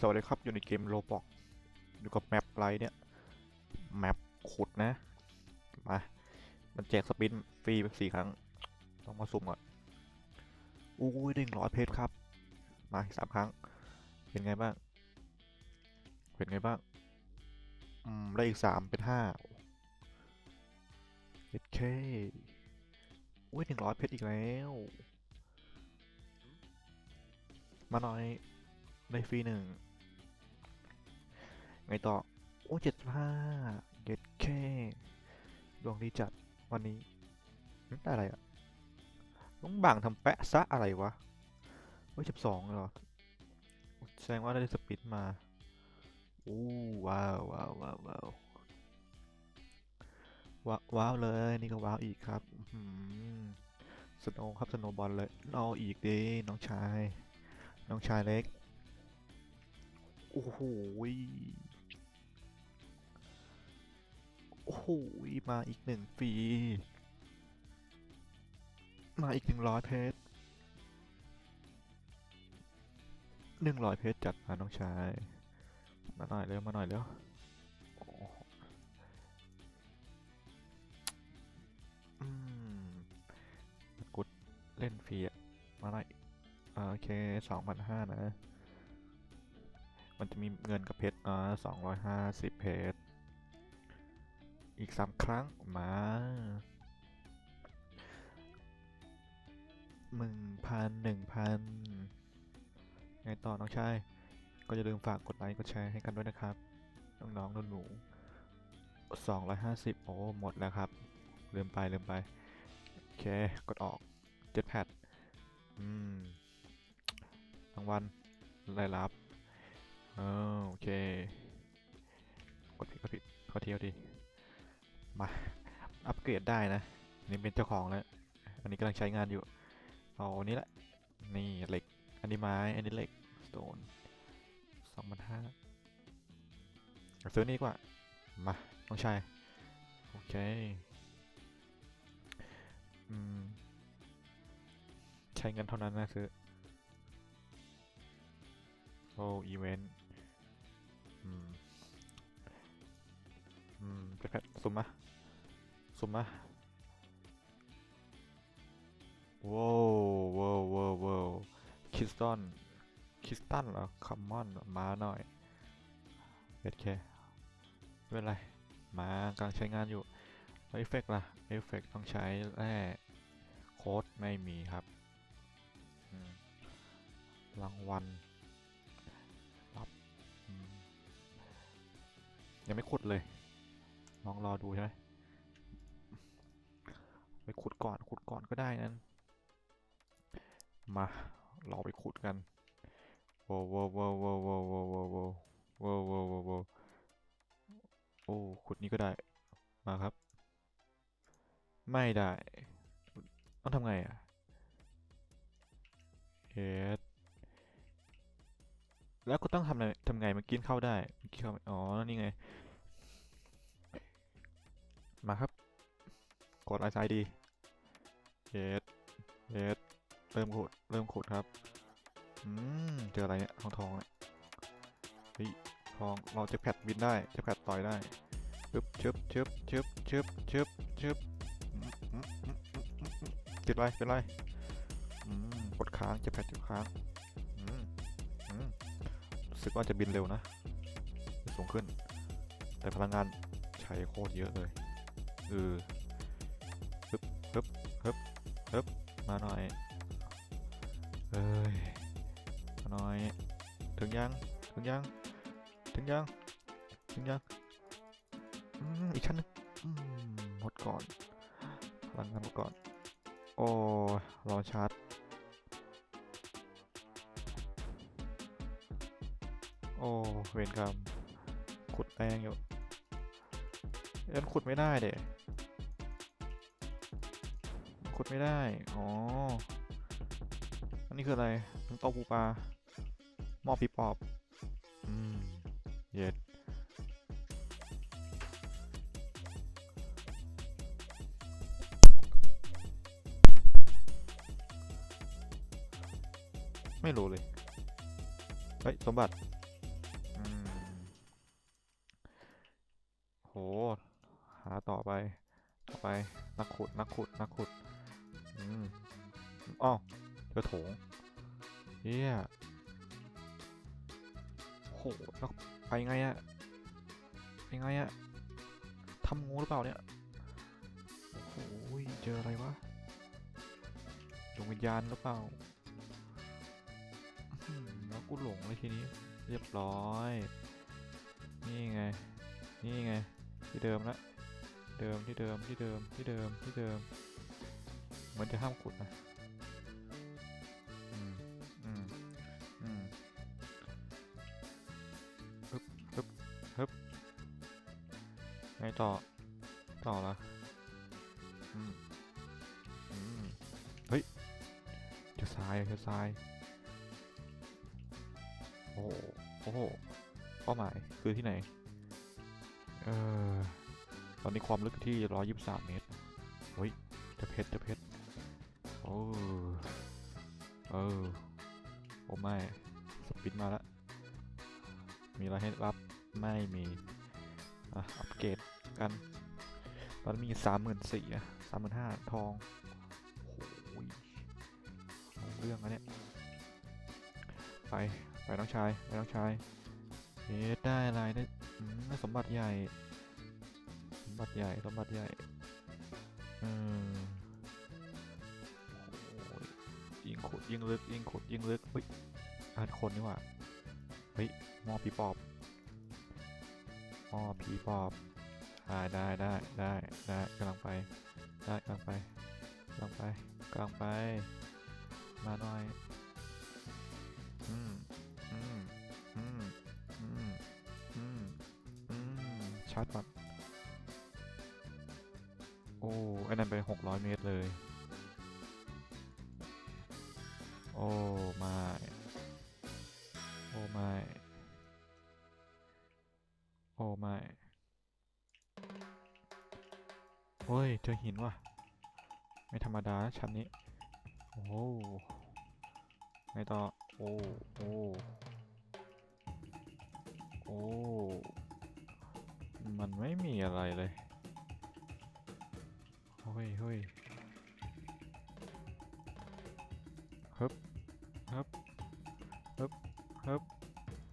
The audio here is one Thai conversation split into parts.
สวัสดีครับ อยู่ในเกมโลบอกอยู่กับแมปไรเนี่ย แมปขุดนะ มา มันแจกสปินฟรีไปสี่ครั้ง ต้องมาสุ่มก่อนอู้ยด้หนึ่งร้อยเพชรครับ มาสามครั้ง เป็นไงบ้าง เป็นไงบ้าง อืม ได้อีกสามเป็นห้าเพชรเคอุ้ยหนึ่งร้อยเพชรอีกแล้ว มาหน่อย ได้ฟรีหนึ่ง ไงต่อ โอ้เจ็ดห้าเย็ดแค่ดวงดีจัดวันนี้หึได้อะไรอะต้องบ่างทำแปะซะอะไรวะเฮ้ยสิบสองเหรอ แสดงว่าได้สปิดมาอู้ว้าวว้าวว้าวว้าวว้าวว้าวเลยนี่ก็ว้าวอีกครับสโนครับสโนบอลเลยเอาอีกดิน้องชาย น้องชายเล็ก โอ้โห โอ้โหยมาอีกหนึ่งฟรี มาอีกหนึ่งร้อยเพชรหนึ่งร้อยเพชรจัดมาน้องชาย มาหน่อยเร็วมาหน่อยเร็วอืมกุดเล่นฟรีอะมาหน่อยโอเคสองพันห้านะ มันจะมีเงินกับเพชรนะสองร้อยห้าสิบเพชร อีกสามครั้งมาหนึ่งพันหนึ่งพันไงต่อน้องชาย ก็อย่าลืมฝากกดไลค์กดแชร์ให้กันด้วยนะครับ น้องๆหนูๆสองร้อยห้าสิบโอ้ หมดแล้วครับ ลืมไป ลืมไป โอเค กดออกเจ็ดแพดอืมรางวัลรายรับเออโอเค กดผิดกดผิดขอเที่ยวดี มาอัปเกรดได้นะ นี่เป็นเจ้าของแล้ว อันนี้กำลังใช้งานอยู่ เอาอันนี้แหละ นี่เหล็ก อันนี้ไม้ อันนี้เหล็ก สโตนสองพันห้าซื้อนี่กว่า มาน้องชาย โอเค อืม ใช้เงินเท่านั้นนะซื้อ โอ้อีเวนต์ อืม อืมจะแพทสุ่มมา สุ่มมาว้าวว้าวว้าวว้าวคิสตันคิสตันเหรอคัมมอนมาหน่อยเอ็ดเคไม่เป็นไร มากำลังใช้งานอยู่เอฟเฟกล่ะเอฟเฟกต้องใช้แร่โค้ดไม่มีครับรางวัลอืมยังไม่ขุดเลย ลองรอดูใช่ไหม ไปขุดก่อนขุดก่อนก็ได้นั้น มาเราไปขุดกันโว้วโว้วโว้วโว้วโว้วโว้วโว้วโว้วโว้วโว้วโว้วโอ้ขุดนี้ก็ได้มาครับ ไม่ได้ ต้องทำไงอะเอสแล้วก็ต้องทำไงทำไงมื่อกี้เข้าได้มื่อกี้เข้าอ๋อนี่ไง มาครับกดไลน์ซ้ายดี เยสเยสเริ่มขุด เริ่มขุดครับ อืม เจออะไรเนี่ย ทองทองเนี่ยเฮ้ยทอง เราจะแพดบินได้ จะแพดต่อยได้ชึบชึบชึบชึบชึบชึบชึบอืมอืมอืมอืมอืมอืมติดไรเป็นไรอืมกดค้าง จะแพดอยู่ค้างอืมอืมรู้สึกว่าจะบินเร็วนะ สูงขึ้น แต่พลังงานใช้โคตรเยอะเลย เออ บฮึบมาหน่อยเอ้ยมาหน่อย ถึงยัง ถึงยัง ถึงยัง ถึงยังอีกชั้นหนึงหมดก่อนพลังงานหมดก่อน โอ้รอชาร์จโอ้เวรกรรมขุดแป้งอยู่ยันขุดไม่ได้เด็ ขุดไม่ได้ อ๋อ อันนี้คืออะไรน้ำต้าปูปลาหม้อปีปอบ อืม เย็ดไม่รู้เลย เฮ้ย สมบัติโห หาต่อไป ต่อไป นักขุด นักขุด นักขุด อ้าวเจอโถงเฮียโหแล้วไปไงอะไปไงอะทำงูหรือเปล่าเนี่ยโอ้โหเจออะไรวะดวงวิญญาณหรือเปล่าแล้วกูหลงเลยทีนี้ เรียบร้อย นี่ไง นี่ไง ที่เดิมละ เดิมที่เดิมที่เดิมที่เดิมที่เดิม เหมือนจะห้ามขุดนะ ต่อ ต่อละอืมอืมเฮ้ยเจอทรายเจอทราย โอ้โหโอ้โหเป้าหมายคือที่ไหน เออตอนนี้ความลึกที่123เมตรเฮ้ยจะเพชรจะเพชรโอ้เออโอ้ไม่ สปินมาแล้วมีอะไรให้รับ ไม่มี อะ อัปเกรด กัน ตอนมีสามหมื่นสี่อะสามหมื่นห้าทองโอ้ยเอาเรื่องอะเนี่ยไป ไปน้องชาย ไปน้องชายเอ๊ได้อะไรได้สมบัติใหญ่ สมบัติใหญ่ สมบัติใหญ่เออโอ้ยยิงขุดยิงลึกยิงขุดยิงลึกเฮ้ยอานคนนี่ว่าเฮ้ยมอผีปอบมอผีปอบ ได้ได้ได้ได้ได้กำลังไป ได้กำลังไปกำลังไปกำลังไป มาหน่อย อืมอืมอืมอืมอืมอืมชาร์จก่อนโอ้ไอ้นั่นไปหกร้อยเมตรเลย โอ้ไม่โอ้ไม่โอ้ไม่ เฮ้ย เจอหินว่ะ ไม่ธรรมดานะชั้นนี้ โอ้โหไงต่อ โอ้ โอ้ โอ้ มันไม่มีอะไรเลยเฮ้ยเฮ้ยฮึบฮึบฮึบฮึบ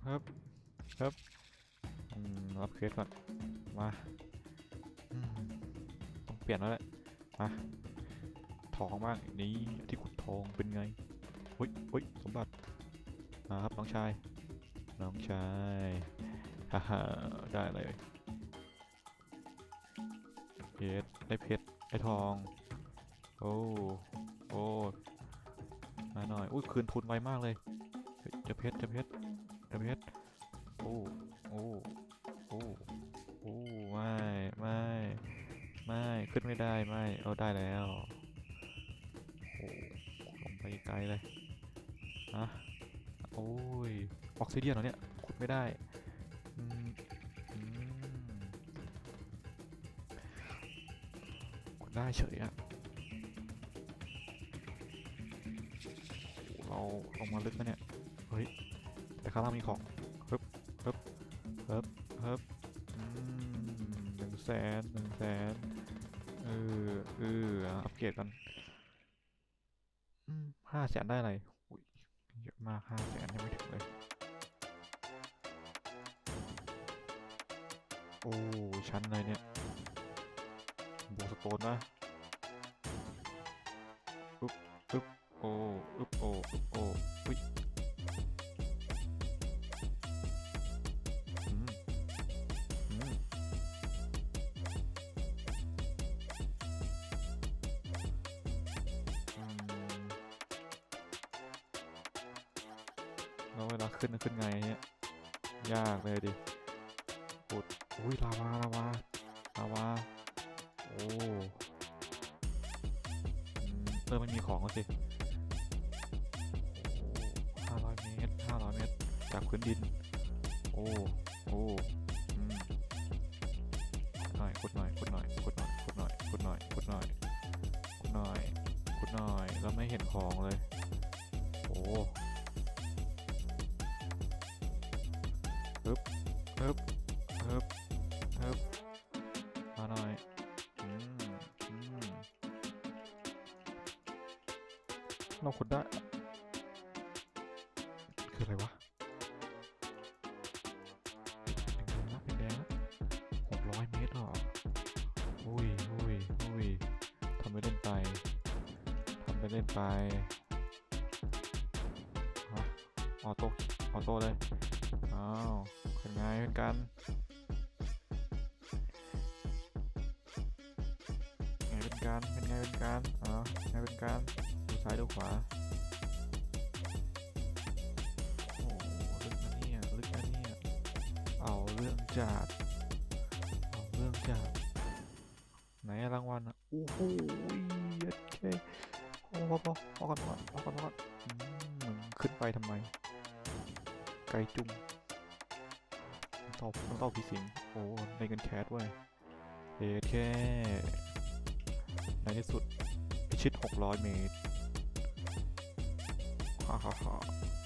ฮึบฮึบอืมรับเคสก่อน มา เปลี่ยนแล้วแหละมาทองมากนี่ที่ขุดทองเป็นไงเฮ้ยเฮ้ยสมบัติมาครับน้องชาย น้องชายฮ่าฮ่าได้เลยเพชรได้เพชรได้ทอง โอ้โอ้มาหน่อยอุ้ยคืนทุนไวมากเลยจะเพชรจะเพชรจะเพชร ไม่ไม่ได้ไม่เอาได้แล้วโอ้ลงไปไกลเลยฮะโอ้ยออกซิเดียนเหรอเนี่ยขุดไม่ได้ขุดได้เฉยอะเราลงมาลึกนะเนี่ยเฮ้ยแต่ข้างล่างมีของฮึบฮึบฮึบฮึบหนึ่งแสนหนึ่งแสน ออเอออะอัปเกรดกันห้าแสนได้อะไรเยอะมากห้าแสนยังไม่ถึงเลย โอ้ชั้นอะไรเนี่ยโบสโตนนะอึ๊บอึ๊บโอ้อึ๊บโอ้อึ๊บโอ้ ขึ้นขึ้นไงเนี่ยยากเลยดิปุดอุ้ยลาวาลาวาลาวาโอ้เริ่มไม่มีของแล้วสิห้าร้อยเมตรห้าร้อยเมตร จากพื้นดิน โอ้โอ้อืมหน่อยขุดหน่อยขุดหน่อยขุดหน่อยขุดหน่อยขุดหน่อยขุดหน่อยขุดหน่อยขุดหน่อยแล้วไม่เห็นของเลย โอ้ ขุดได้ คืออะไรวะเป็นแดงแล้วหกร้อยเมตรหรออุ้ยอุ้ยอุ้ยทำไปเล่นไปทำไปเล่นไปออโต้ออโต้เลย อ้าวเป็นไงเป็นกันไงเป็นการเป็นไงเป็นการอ้าวไงเป็นการ ซ้ายดูขวาโอ้ลึกนะเนี่ยลึกนะเนี่ยเอาเรื่องจัดเอาเรื่องจัดไหนรางวัลอะโอ้โหโอเคโอ้พอพอพอก่อนพอก่อนพอก่อนขึ้นไปทำไม ไกลจุ่มต้องตอบต้องตอบพี่สิงโอ้ในเงินแคสเว้ยเอแค่ในที่สุดพิชิต 600 เมตร はは